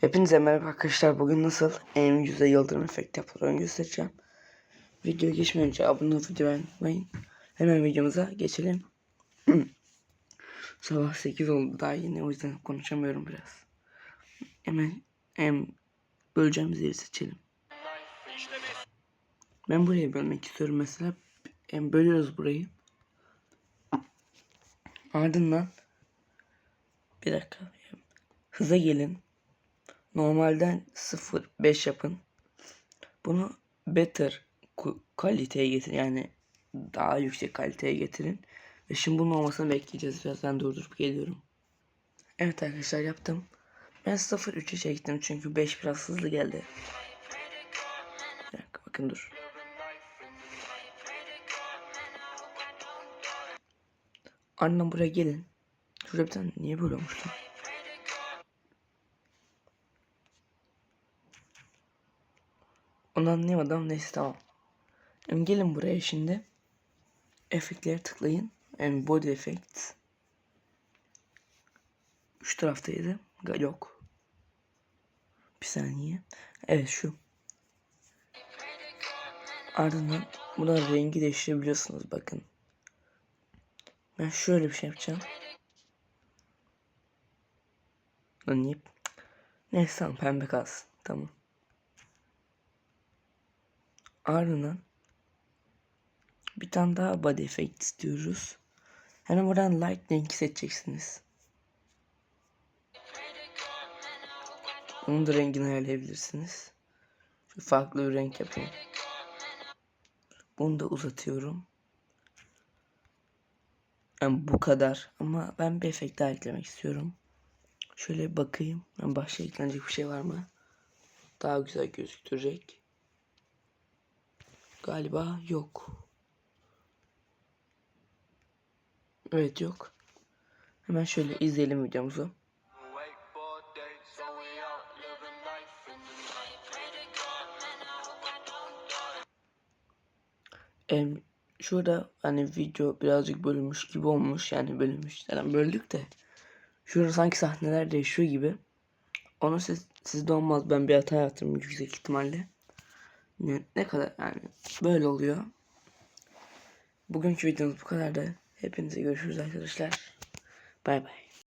Hepinize merhaba arkadaşlar. Bugün nasıl en yüze yıldırım efekti yapıldığını göstereceğim. Videoya geçmeden önce abone olup video beğenmeyin. Hemen videomuza geçelim. Sabah 8 oldu daha yeni o yüzden konuşamıyorum biraz. Hemen hem böleceğimiz yeri seçelim. Ben burayı bölmek istiyorum mesela. Hem bölüyoruz burayı. Ardından bir dakika. Hıza gelin. Normalden 0 5 yapın. Bunu better kaliteye getirin. Yani daha yüksek kaliteye getirin. Ve şimdi bunun olmasını bekleyeceğiz. Birazdan durdurup geliyorum. Evet arkadaşlar yaptım. Ben 0 3'e çektim çünkü 5 biraz hızlı geldi. Bakın dur. Annem buraya gelin. Şurada bir tane niye böyle olmuş? Onu anlayamadım. Neyse tamam. Şimdi gelin buraya şimdi. Efektlere tıklayın. Yani body effects. Şu taraftaydı. Yok. Bir saniye. Evet şu. Ardından buradan rengi değiştirebiliyorsunuz bakın. Ben şöyle bir şey yapacağım. Lan niye? Neyse tamam pembe kalsın. Tamam. Ardından bir tane daha body effect istiyoruz. Hemen buradan light rengi seçeceksiniz. Onun da rengini ayarlayabilirsiniz. Şu farklı bir renk yapayım. Bunu da uzatıyorum. Yani bu kadar ama ben bir efekt daha eklemek istiyorum. Şöyle bakayım. Ben başka eklenecek bir şey var mı? Daha güzel gözüktürecek. Galiba yok. Evet yok. Hemen şöyle izleyelim videomuzu. Em, şurada hani video birazcık bölünmüş gibi olmuş. Yani bölünmüş. Yani böldük de. Şurada sanki sahneler değişiyor gibi. Onu siz, sizde olmaz. Ben bir hata yaptım yüksek ihtimalle. Ne, kadar yani böyle oluyor. Bugünkü videomuz bu kadar da. Hepinize görüşürüz arkadaşlar. Bay bay.